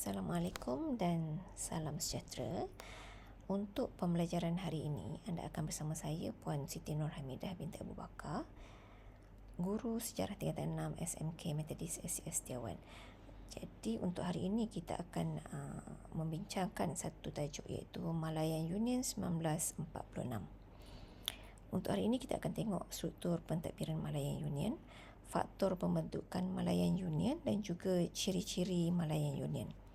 Assalamualaikum dan salam sejahtera. Untuk pembelajaran hari ini, anda akan bersama saya Puan Siti Nur Hamidah binti Abu Bakar, guru sejarah tingkatan 6 SMK Methodist SCS Setiawan. Jadi untuk hari ini kita akan uh, membincangkan satu tajuk iaitu Malayan Union 1946. Untuk hari ini kita akan tengok struktur pentadbiran Malayan Union, faktor pembentukan Malayan Union dan juga ciri-ciri Malayan Union.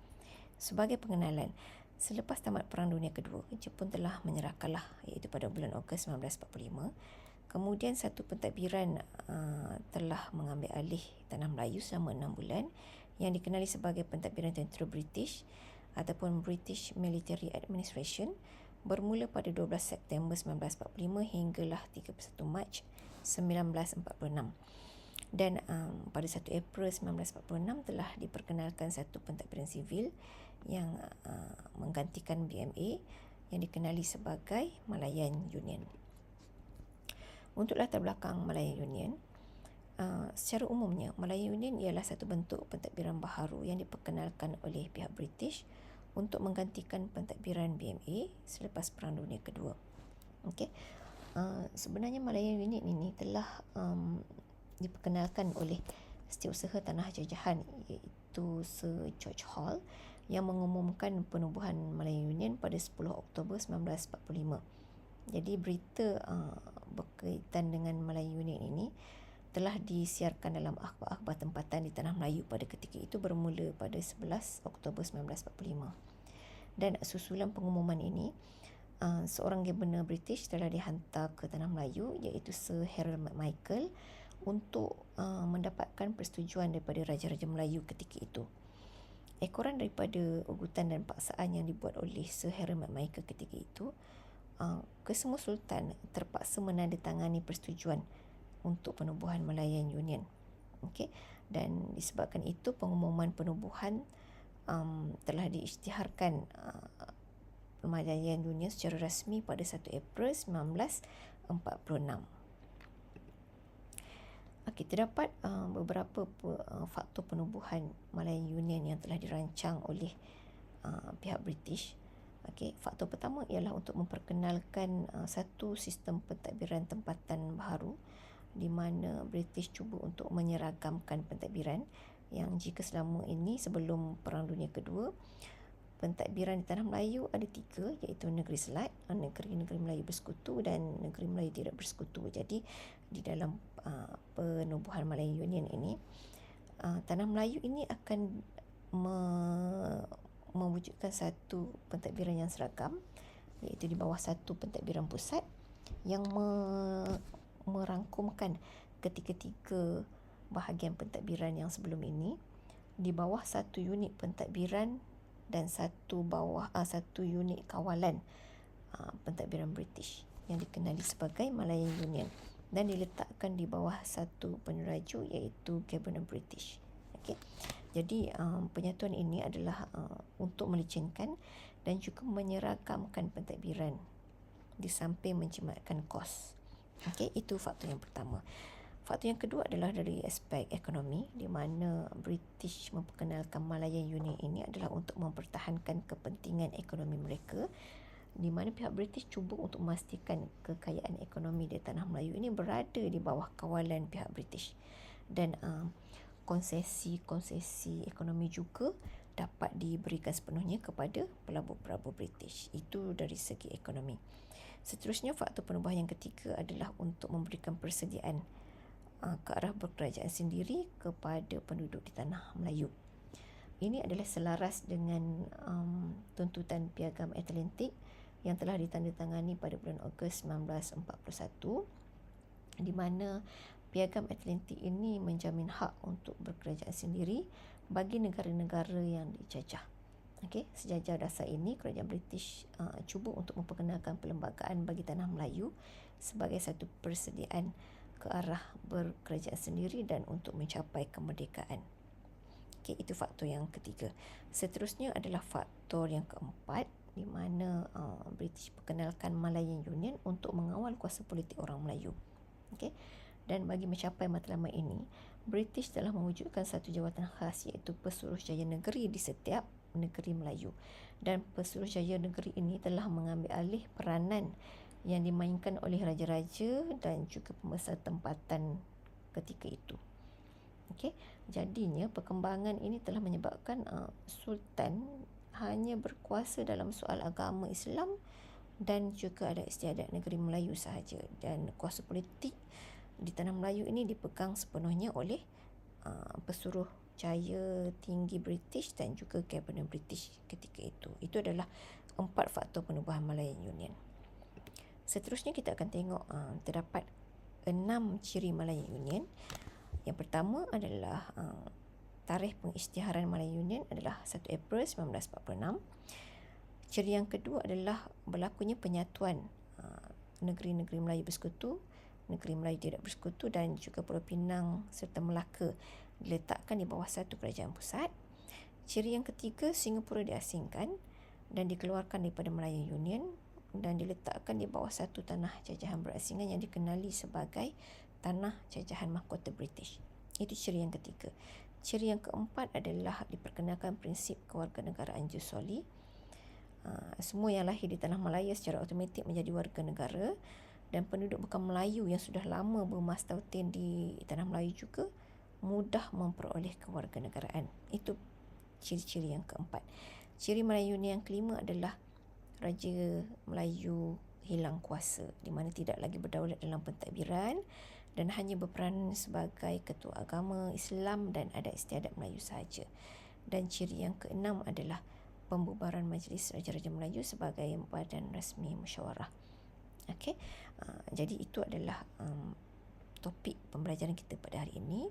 Sebagai pengenalan, selepas tamat Perang Dunia Kedua, Jepun telah menyerah kalah iaitu pada bulan Ogos 1945. Kemudian satu pentadbiran uh, telah mengambil alih tanah Melayu selama enam bulan yang dikenali sebagai pentadbiran tentera British ataupun British Military Administration bermula pada 12 September 1945 hinggalah 31 Mac 1946 dan um, pada 1 April 1946 telah diperkenalkan satu pentadbiran sivil yang uh, menggantikan BMA yang dikenali sebagai Malayan Union. Untuk latar belakang Malayan Union, uh, secara umumnya Malayan Union ialah satu bentuk pentadbiran baharu yang diperkenalkan oleh pihak British untuk menggantikan pentadbiran BMA selepas Perang Dunia Kedua. Okay. Uh, sebenarnya Malayan Union ini telah um, diperkenalkan oleh setiausaha tanah jajahan iaitu Sir George Hall yang mengumumkan penubuhan Malayan Union pada 10 Oktober 1945. Jadi berita uh, berkaitan dengan Malayan Union ini telah disiarkan dalam akhbar-akhbar tempatan di Tanah Melayu pada ketika itu bermula pada 11 Oktober 1945. Dan susulan pengumuman ini, uh, seorang Governor British telah dihantar ke Tanah Melayu iaitu Sir Harold McMichael untuk uh, mendapatkan persetujuan daripada Raja-Raja Melayu ketika itu. Ekoran daripada ugutan dan paksaan yang dibuat oleh Sir Harry McMichael ketika itu, uh, kesemua Sultan terpaksa menandatangani persetujuan untuk penubuhan Malayan Union. Okay? Dan disebabkan itu, pengumuman penubuhan um, telah diisytiharkan uh, Malayan Union secara rasmi pada 1 April 1946. Okay, terdapat uh, beberapa uh, faktor penubuhan Malayan Union yang telah dirancang oleh uh, pihak British. Okay, faktor pertama ialah untuk memperkenalkan uh, satu sistem pentadbiran tempatan baru di mana British cuba untuk menyeragamkan pentadbiran yang jika selama ini sebelum Perang Dunia Kedua pentadbiran di Tanah Melayu ada tiga iaitu Negeri Selat, Negeri-Negeri Melayu Bersekutu dan Negeri Melayu Tidak Bersekutu. Jadi di dalam uh, penubuhan Malayan Union ini, uh, Tanah Melayu ini akan me- mewujudkan satu pentadbiran yang seragam iaitu di bawah satu pentadbiran pusat yang me- merangkumkan ketiga-tiga bahagian pentadbiran yang sebelum ini di bawah satu unit pentadbiran dan satu bawah uh, satu unit kawalan uh, pentadbiran British yang dikenali sebagai Malayan Union dan diletakkan di bawah satu peneraju iaitu Cabinet British. Okay. Jadi um, penyatuan ini adalah uh, untuk melicinkan dan juga menyeragamkan pentadbiran di samping menjimatkan kos. Okay, itu faktor yang pertama. Faktor yang kedua adalah dari aspek ekonomi di mana British memperkenalkan Malayan Union ini adalah untuk mempertahankan kepentingan ekonomi mereka di mana pihak British cuba untuk memastikan kekayaan ekonomi di tanah Melayu ini berada di bawah kawalan pihak British. Dan uh, konsesi-konsesi ekonomi juga dapat diberikan sepenuhnya kepada pelabur-pelabur British. Itu dari segi ekonomi. Seterusnya faktor penubuhan yang ketiga adalah untuk memberikan persediaan ke arah berkerajaan sendiri kepada penduduk di tanah Melayu. Ini adalah selaras dengan um, tuntutan piagam Atlantik yang telah ditandatangani pada bulan Ogos 1941 di mana piagam Atlantik ini menjamin hak untuk berkerajaan sendiri bagi negara-negara yang dijajah. Okey, sejajar dasar ini kerajaan British uh, cuba untuk memperkenalkan perlembagaan bagi tanah Melayu sebagai satu persediaan ke arah berkerajaan sendiri dan untuk mencapai kemerdekaan. Okay, itu faktor yang ketiga. Seterusnya adalah faktor yang keempat di mana uh, British perkenalkan Malayan Union untuk mengawal kuasa politik orang Melayu. Okay. Dan bagi mencapai matlamat ini, British telah mewujudkan satu jawatan khas iaitu Pesuruh Jaya Negeri di setiap negeri Melayu dan Pesuruhjaya negeri ini telah mengambil alih peranan yang dimainkan oleh raja-raja dan juga pembesar tempatan ketika itu. Okey, jadinya perkembangan ini telah menyebabkan uh, sultan hanya berkuasa dalam soal agama Islam dan juga ada istiadat negeri Melayu sahaja dan kuasa politik di tanah Melayu ini dipegang sepenuhnya oleh uh, pesuruh jaya tinggi British dan juga kabinet British ketika itu. Itu adalah empat faktor penubuhan Malayan Union. Seterusnya kita akan tengok uh, terdapat enam ciri Malayan Union. Yang pertama adalah uh, tarikh pengisytiharan Malayan Union adalah 1 April 1946. Ciri yang kedua adalah berlakunya penyatuan uh, negeri-negeri Melayu bersekutu, negeri Melayu tidak bersekutu dan juga Pulau Pinang serta Melaka diletakkan di bawah satu kerajaan pusat. Ciri yang ketiga, Singapura diasingkan dan dikeluarkan daripada Malayan Union dan diletakkan di bawah satu tanah jajahan berasingan yang dikenali sebagai tanah jajahan mahkota British. Itu ciri yang ketiga. Ciri yang keempat adalah diperkenalkan prinsip kewarganegaraan jus soli. Uh, semua yang lahir di tanah Malaya secara automatik menjadi warga negara dan penduduk bukan Melayu yang sudah lama bermastautin di tanah Melayu juga mudah memperoleh kewarganegaraan. Itu ciri-ciri yang keempat. Ciri Melayu yang kelima adalah Raja Melayu hilang kuasa di mana tidak lagi berdaulat dalam pentadbiran dan hanya berperan sebagai ketua agama Islam dan ada istiadat Melayu sahaja. Dan ciri yang keenam adalah pembubaran Majlis Raja-Raja Melayu sebagai badan rasmi musyawarah. Okey. Uh, jadi itu adalah um, topik pembelajaran kita pada hari ini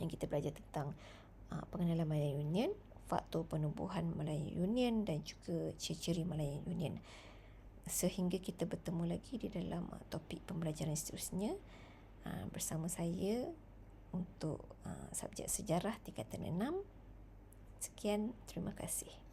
yang kita belajar tentang uh, pengenalan Malayan Union faktor penubuhan Malayan Union dan juga ciri-ciri Malayan Union. Sehingga kita bertemu lagi di dalam uh, topik pembelajaran seterusnya uh, bersama saya untuk uh, subjek sejarah tingkatan 6. Sekian, terima kasih.